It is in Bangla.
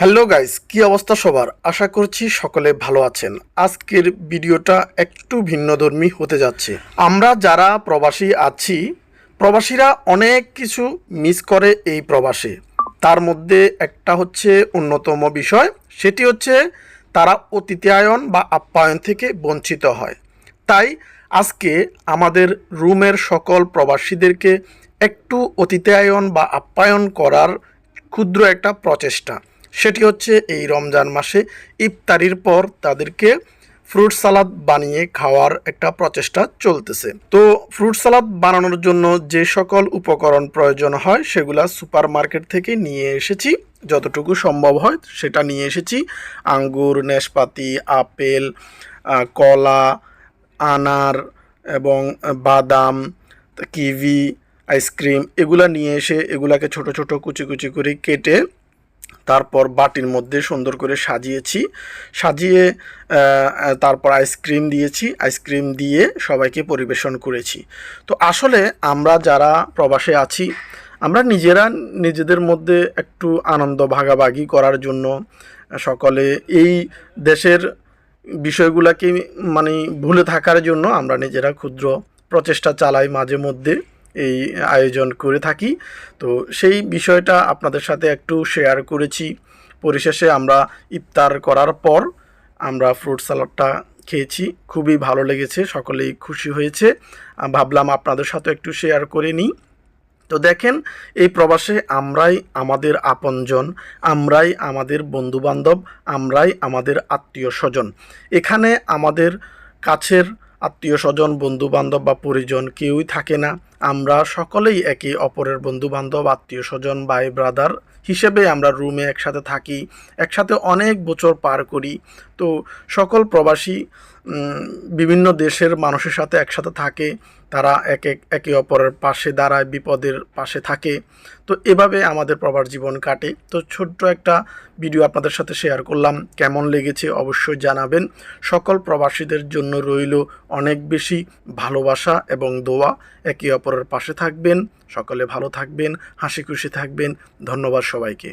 হ্যালো গাইস, কি অবস্থা সবার? আশা করছি সকলে ভালো আছেন। আজকের ভিডিওটা একটু ভিন্নধর্মী হতে যাচ্ছে। আমরা যারা প্রবাসী আছি, প্রবাসীরা অনেক কিছু মিস করে এই প্রবাসে। তার মধ্যে একটা হচ্ছে অন্যতম বিষয়, সেটি হচ্ছে তারা অতিথিয়ায়ন বা আপ্যায়ন থেকে বঞ্চিত হয়। তাই আজকে আমাদের রুমের সকল প্রবাসীদেরকে একটু অতিথিয়ায়ন বা আপ্যায়ন করার ক্ষুদ্র একটা প্রচেষ্টা। সেটি হচ্ছে এই রমজান মাসে ইফতারির পর তাদেরকে ফ্রুট সালাদ বানিয়ে খাওয়ার একটা প্রচেষ্টা চলতেছে। তো ফ্রুট সালাদ বানানোর জন্য যে সকল উপকরণ প্রয়োজন হয় সেগুলা সুপার মার্কেট থেকে নিয়ে এসেছি। যতটুকু সম্ভব হয় সেটা নিয়ে এসেছি। আঙ্গুর, নাশপাতি, আপেল কলা, আনার এবং বাদাম কিভি আইসক্রিম এগুলা নিয়ে এসে এগুলাকে ছোট ছোট কুচি কুচি করে কেটে তারপর বাটির মধ্যে সুন্দর করে সাজিয়েছি। সাজিয়ে তারপর আইসক্রিম দিয়েছি। আইসক্রিম দিয়ে সবাইকে পরিবেশন করেছি। তো আসলে আমরা যারা প্রবাসে আছি, আমরা নিজেরা নিজেদের মধ্যে একটু আনন্দ ভাগাভাগি করার জন্য সকলে এই দেশের বিষয়গুলোকে মানে ভুলে থাকার জন্য আমরা নিজেরা ক্ষুদ্র প্রচেষ্টা চালাই মাঝে মধ্যে। এই আয়োজন করে থাকি। তো সেই বিষয়টা আপনাদের সাথে একটু শেয়ার করেছি। পরিশেষে আমরা ইফতার করার পর আমরা ফ্রুট সালাডটা খেয়েছি। খুবই ভালো লেগেছে, সকলেই খুশি হয়েছে। ভাবলাম আপনাদের সাথে একটু শেয়ার করে নিই। তো দেখেন, এই প্রবাসে আমরাই আমাদের আপনজন, আমরাই আমাদের বন্ধুবান্ধব, আমরাই আমাদের আত্মীয় স্বজন এখানে আমাদের কাছের আত্মীয় স্বজন বন্ধু বান্ধব বা পরিজন কেউই থাকে না। আমরা সকলেই একে অপরের বন্ধু বান্ধব আত্মীয় স্বজন ভাই ব্রাদার হিসেবে আমরা রুমে একসাথে থাকি, একসাথে অনেক বছর পার করি। তো সকল প্রবাসী বিভিন্ন দেশের মানুষের সাথে একসাথে থাকে, তারা এক এক একে অপরের পাশে দাঁড়ায়, বিপদের পাশে থাকে। তো এভাবে আমাদের প্রবাস জীবন কাটে। তো ছোট্ট একটা ভিডিও আপনাদের সাথে শেয়ার করলাম। কেমন লেগেছে অবশ্যই জানাবেন। সকল প্রবাসীদের জন্য রইল অনেক বেশি ভালোবাসা এবং দোয়া। একে অপরের পাশে থাকবেন সকলে ভালো থাকবেন হাসি খুশি থাকবেন। ধন্যবাদ সবাইকে।